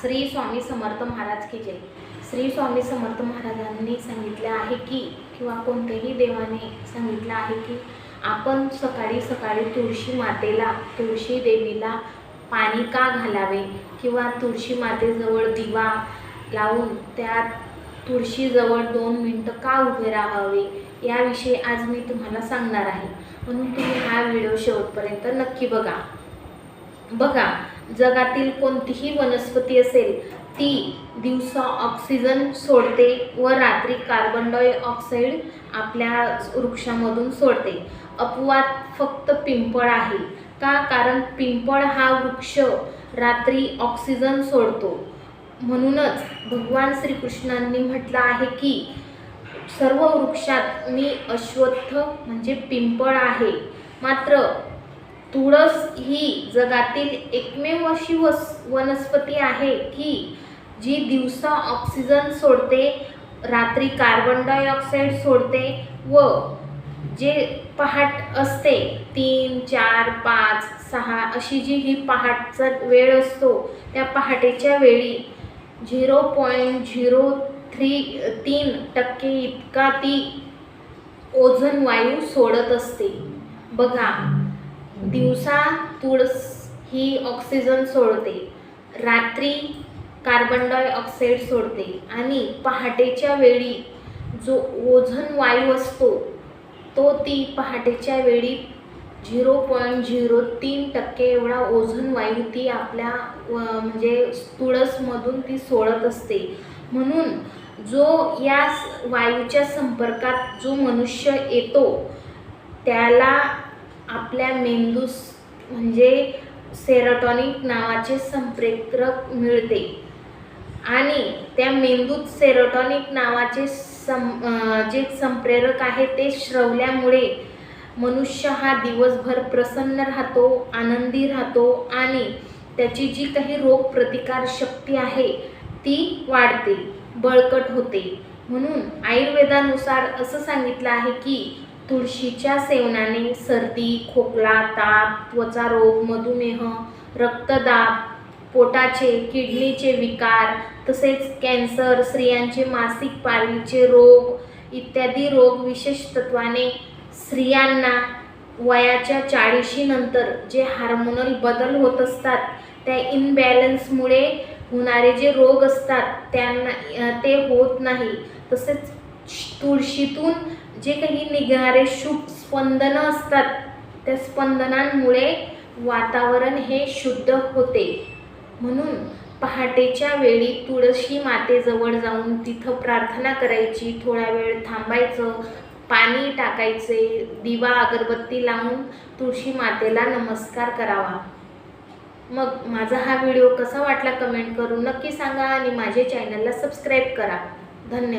श्री स्वामी समर्थ महाराज की जय. श्री स्वामी समर्थ महाराजांनी सांगितलं आहे की किंवा कोणत्याही देवाने सांगितलं आहे की आपण सकाळी सकाळी तुळशी मातेला तुळशी देवीला पाणी का घालावे? किंवा तुळशी मातेजवळ दिवा लावून त्या तुळशीजवळ दोन मिनटं का उभे राहावे? याविषयी आज मी तुम्हाला सांगणार आहे. म्हणून तुम्ही हा व्हिडिओ शेवटपर्यंत नक्की बघा. बघा जगातील कोणतीही वनस्पती असेल ती दिवसा ऑक्सिजन सोडते व रात्री कार्बन डायऑक्साईड आपल्या वृक्षामधून सोडते. अपवाद फक्त पिंपळ आहे. का? कारण पिंपळ हा वृक्ष रात्री ऑक्सिजन सोडतो. म्हणूनच भगवान श्रीकृष्णांनी म्हटलं आहे की सर्व वृक्षात मी अश्वत्थ म्हणजे पिंपळ आहे. मात्र तुळस ही जगातील एकमेव अशी वस वनस्पती आहे की जी दिवसा ऑक्सिजन सोडते रात्री कार्बन डायऑक्साईड सोडते व जे पहाट असते तीन चार पाच सहा अशी जी ही पहाटचा वेळ असतो त्या पहाटेच्या वेळी झिरो पॉईंट झिरो थ्री तीन टक्के इतका ती ओझन वायू सोडत असते. बघा दिवसा तुळस ही ऑक्सिजन सोडते. रात्री कार्बन डायऑक्साईड सोडते. आणि पहाटेच्या वेळी जो ओझन वायू असतो तो ती पहाटेच्या वेळी झिरो पॉईंट झिरो तीन टक्के एवढा ओझन वायू ती आपल्या व म्हणजे तुळसमधून ती सोडत असते. म्हणून जो या वायूच्या संपर्कात जो मनुष्य येतो त्याला आपल्या मेंदूस म्हणजे सेरोटॉनिक नावाचे संप्रेरक मिळते. आणि त्या मेंदूत सेरोटॉनिक नावाचे सं जे संप्रेरक आहे ते श्रवल्यामुळे मनुष्य हा दिवसभर प्रसन्न राहतो आनंदी राहतो आणि त्याची जी काही रोगप्रतिकार शक्ती आहे ती वाढते बळकट होते. म्हणून आयुर्वेदानुसार असं सांगितलं आहे की तुळशीच्या सेवनाने सर्दी खोकला ताप त्वचा रोग मधुमेह रक्तदाब पोटाचे किडनीचे विकार तसेच कॅन्सर स्त्रियांचे मासिक पाळीचे रोग इत्यादी रोग विशेष तत्वाने स्त्रियांना वयाच्या चाळीशीनंतर जे हार्मोनल बदल होत असतात त्या इनबॅलन्समुळे होणारे जे रोग असतात त्यांना ते होत नाही. तसेच तुळशीतून जे काही निघणारे शुभ स्पंदनं असतात त्या स्पंदनांमुळे वातावरण हे शुद्ध होते. म्हणून पहाटेच्या वेळी तुळशी मातेजवळ जाऊन तिथं प्रार्थना करायची थोडा वेळ थांबायचं पाणी टाकायचे दिवा अगरबत्ती लावून तुळशी मातेला नमस्कार करावा. मग माझा हा व्हिडिओ कसा वाटला कमेंट करून नक्की सांगा आणि माझे चॅनलला सबस्क्राईब करा. धन्यवाद.